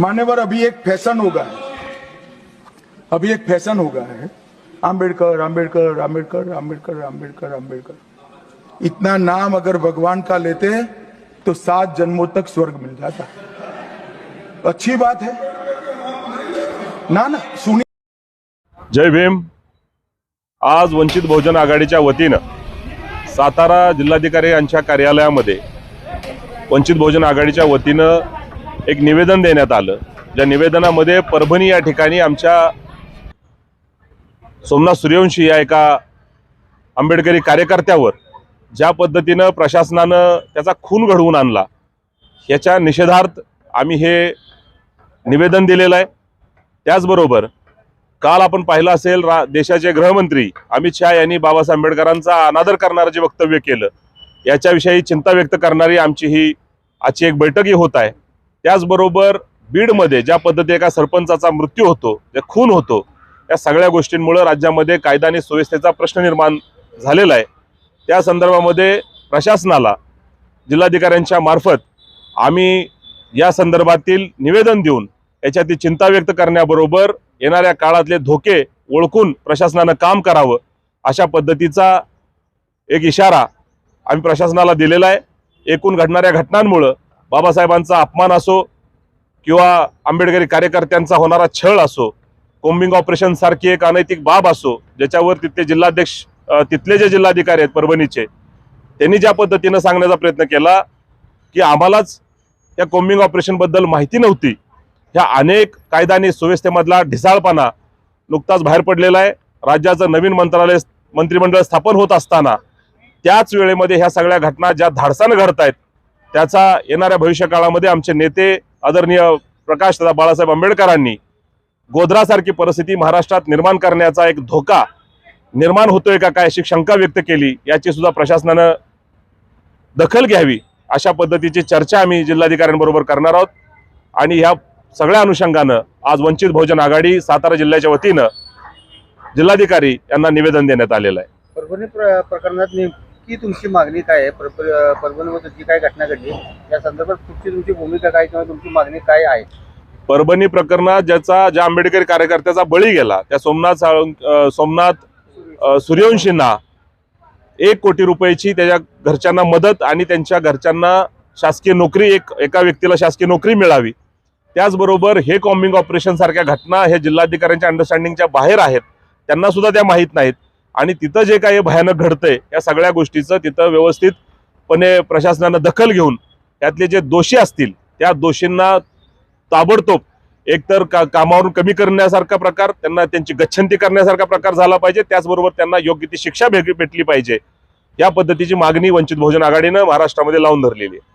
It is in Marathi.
मान्यवर अभी एक फैशन होगा अभी एक फैशन होगा है। आम्बेडकर आम्बेडकर आम्बेडकर आम्बेडकर आम्बेडकर आम्बेडकर इतना नाम अगर भगवान का लेते तो सात जन्मों तक स्वर्ग मिल जाता। अच्छी बात है। ना ना सुनिए जय भीम। आज वंचित बहुजन आघाडीच्या वतीनं सातारा जिल्हाधिकारी यांच्या कार्यालयामध्ये वंचित बहुजन आघाडीच्या वतीनं एक निवेदन देण्यात आलं. ज्या निवेदनामध्ये परभणी या ठिकाणी आमच्या सोमनाथ सूर्यवंशी या एका आंबेडकरी कार्यकर्त्यावर ज्या पद्धतीनं प्रशासनानं त्याचा खून घडवून आणला याच्या निषेधार्थ आम्ही हे निवेदन दिलेलं आहे. त्याचबरोबर काल आपण पाहिलं असेल रा देशाचे गृहमंत्री अमित शहा यांनी बाबासाहेब आंबेडकरांचा अनादर करणारं जे वक्तव्य केलं याच्याविषयी चिंता व्यक्त करणारी आमची ही आजची एक बैठकही होत आहे. त्याचबरोबर बीडमध्ये ज्या पद्धती एका सरपंचाचा मृत्यू होतो जे खून होतो या सगळ्या गोष्टींमुळं राज्यामध्ये कायदा आणि सुव्यवस्थेचा प्रश्न निर्माण झालेला आहे. त्या संदर्भामध्ये प्रशासनाला जिल्हाधिकाऱ्यांच्या मार्फत आम्ही या संदर्भातील निवेदन देऊन याच्यातील चिंता व्यक्त करण्याबरोबर येणाऱ्या काळातले धोके ओळखून प्रशासनानं काम करावं अशा पद्धतीचा एक इशारा आम्ही प्रशासनाला दिलेला आहे. एकूण घडणाऱ्या घटनांमुळं बाबासाहेबांचा अपमान असो किंवा आंबेडकरी कार्यकर्त्यांचा होणारा छळ असो कोम्बिंग ऑपरेशन सारखी एक अनैतिक बाब असो ज्याच्यावर तिथले जिल्हाध्यक्ष तिथले जे जिल्हाधिकारी आहेत परभणीचे त्यांनी ज्या पद्धतीनं सांगण्याचा प्रयत्न केला की आम्हालाच या कोम्बिंग ऑपरेशनबद्दल माहिती नव्हती. ह्या अनेक कायदा आणि सुव्यवस्थेमधला ढिसाळपणा नुकताच बाहेर पडलेला आहे. राज्याचं नवीन मंत्रालय मंत्रिमंडळ स्थापन होत असताना त्याच वेळेमध्ये ह्या सगळ्या घटना ज्या धाडसानं घडत आहेत त्याचा येणाऱ्या भविष्यकाळामध्ये आमचे नेते आदरणीय प्रकाश दादा बाळासाहेब आंबेडकरांनी गोधरासारखी परिस्थिती महाराष्ट्रात निर्माण करण्याचा एक धोका निर्माण होतोय का काय अशी शंका व्यक्त केली याची सुद्धा प्रशासनानं दखल घ्यावी अशा पद्धतीची चर्चा आम्ही जिल्हाधिकाऱ्यांबरोबर करणार आहोत. आणि ह्या सगळ्या अनुषंगानं आज वंचित बहुजन आघाडी सातारा जिल्ह्याच्या वतीनं जिल्हाधिकारी यांना निवेदन देण्यात आलेलं आहे. परभणी प्र- प्रकरणात नेमकी तुमची मागणी काय आहे? पर- परभणीमध्ये जी काय घटना घडली या संदर्भात तुमची तुमची भूमिका काय किंवा तुमची मागणी काय आहे? परभणी प्रकरणात ज्याचा ज्या आंबेडकर कार्यकर्त्याचा बळी गेला त्या सोमनाथ साळुंक सोमनाथ सूर्यवंशींना एक कोटी रुपयाची त्याच्या घरच्यांना मदत आणि त्यांच्या घरच्यांना शासकीय नोकरी एक एका व्यक्तीला शासकीय नोकरी मिळावी. त्याचबरोबर हे कॉम्बिंग ऑपरेशन सारख्या घटना हे जिल्हाधिकाऱ्यांच्या अंडरस्टँडिंगच्या बाहेर आहेत. त्यांना सुद्धा त्या माहीत नाहीत. आणि तिथं जे काही भयानक घडतंय या सगळ्या गोष्टीचं तिथं व्यवस्थितपणे प्रशासनानं दखल घेऊन त्यातले जे दोषी असतील त्या दोषींना ताबडतोब एकतर का कामावरून कमी करण्यासारखा प्रकार त्यांना त्यांची गच्छंती करण्यासारखा प्रकार झाला पाहिजे त्याचबरोबर त्यांना योग्य ती शिक्षा भेट भेटली पाहिजे. या पद्धतीची मागणी वंचित बहुजन आघाडीनं महाराष्ट्रामध्ये लावून धरलेली आहे.